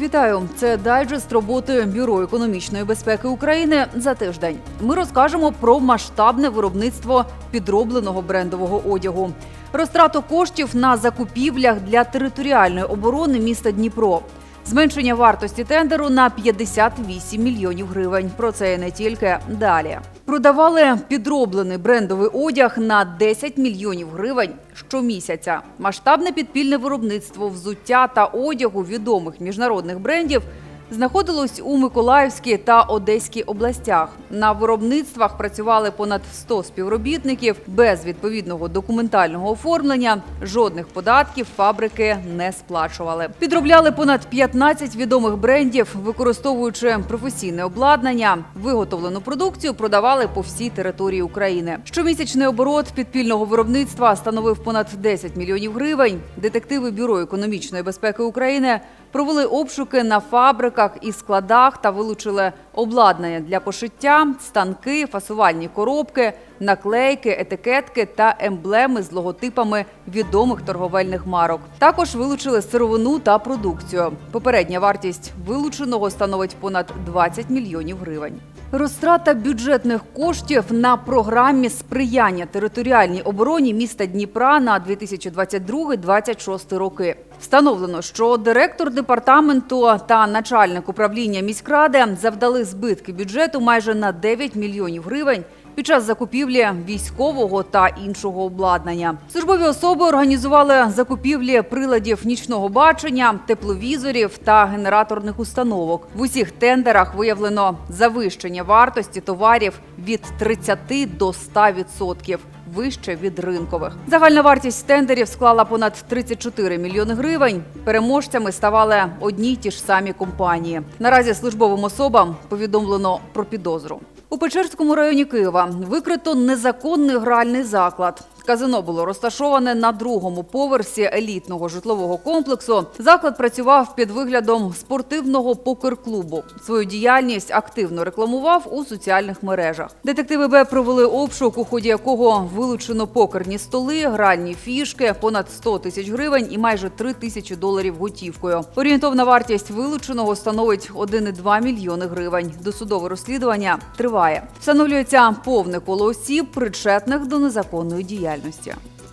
Вітаю! Це дайджест роботи Бюро економічної безпеки України за тиждень. Ми розкажемо про масштабне виробництво підробленого брендового одягу, розтрату коштів на закупівлях для територіальної оборони міста Дніпро. Зменшення вартості тендеру на 58 мільйонів гривень. Про це не тільки далі. Продавали підроблений брендовий одяг на 10 мільйонів гривень щомісяця. Масштабне підпільне виробництво взуття та одягу відомих міжнародних брендів знаходилось у Миколаївській та Одеській областях. На виробництвах працювали понад 100 співробітників без відповідного документального оформлення. Жодних податків фабрики не сплачували. Підробляли понад 15 відомих брендів, використовуючи професійне обладнання. Виготовлену продукцію продавали по всій території України. Щомісячний оборот підпільного виробництва становив понад 10 мільйонів гривень. Детективи бюро економічної безпеки України провели обшуки на фабриках і складах та вилучили обладнання для пошиття, станки, фасувальні коробки, наклейки, етикетки та емблеми з логотипами відомих торговельних марок. Також вилучили сировину та продукцію. Попередня вартість вилученого становить понад 20 мільйонів гривень. Розтрата бюджетних коштів на програмі сприяння територіальній обороні міста Дніпра на 2022-2026 роки. Встановлено, що директор департаменту та начальник управління міськради завдали збитки бюджету майже на 9 мільйонів гривень під час закупівлі військового та іншого обладнання. Службові особи організували закупівлі приладів нічного бачення, тепловізорів та генераторних установок. В усіх тендерах виявлено завищення вартості товарів від 30 до 100% вище від ринкових. Загальна вартість тендерів склала понад 34 мільйони гривень. Переможцями ставали одні й ті ж самі компанії. Наразі службовим особам повідомлено про підозру. У Печерському районі Києва викрито незаконний гральний заклад. Казино було розташоване на другому поверсі елітного житлового комплексу. Заклад працював під виглядом спортивного покер-клубу. Свою діяльність активно рекламував у соціальних мережах. Детективи Б провели обшук, у ході якого вилучено покерні столи, гральні фішки, понад 100 тисяч гривень і майже 3 тисячі доларів готівкою. Орієнтовна вартість вилученого становить 1,2 мільйони гривень. Досудове розслідування триває. Встановлюється повне коло осіб, причетних до незаконної діяльності.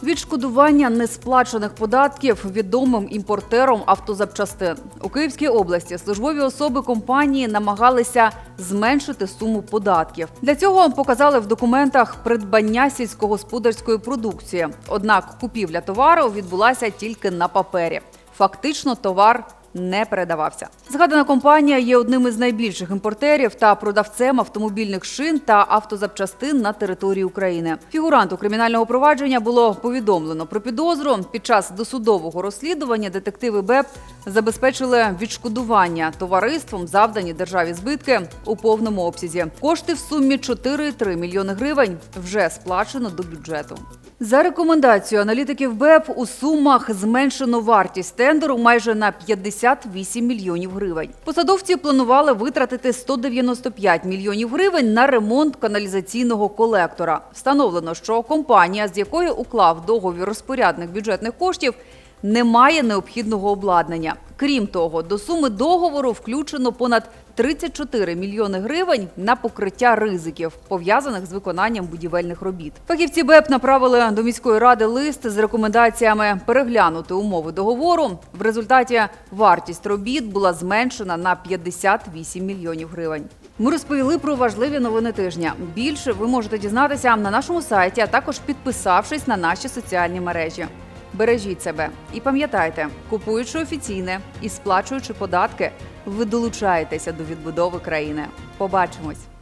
Відшкодування несплачених податків відомим імпортером автозапчастин у Київській області службові особи компанії намагалися зменшити суму податків. Для цього показали в документах придбання сільськогосподарської продукції. Однак купівля товару відбулася тільки на папері. Фактично, товар не передавався. Згадана компанія є одним із найбільших імпортерів та продавцем автомобільних шин та автозапчастин на території України. Фігуранту кримінального провадження було повідомлено про підозру. Під час досудового розслідування детективи БЕП забезпечили відшкодування товариством завдані державі збитки у повному обсязі. Кошти в сумі 4,3 мільйони гривень вже сплачено до бюджету. За рекомендацією аналітиків БЕП у сумах зменшено вартість тендеру майже на 58 мільйонів гривень. Посадовці планували витратити 195 мільйонів гривень на ремонт каналізаційного колектора. Встановлено, що компанія, з якою уклав договір розпорядник бюджетних коштів, не має необхідного обладнання. Крім того, до суми договору включено понад 34 мільйони гривень на покриття ризиків, пов'язаних з виконанням будівельних робіт. Фахівці БЕП направили до міської ради лист з рекомендаціями переглянути умови договору. В результаті вартість робіт була зменшена на 58 мільйонів гривень. Ми розповіли про важливі новини тижня. Більше ви можете дізнатися на нашому сайті, а також підписавшись на наші соціальні мережі. Бережіть себе і пам'ятайте, купуючи офіційне і сплачуючи податки, ви долучаєтеся до відбудови країни. Побачимось.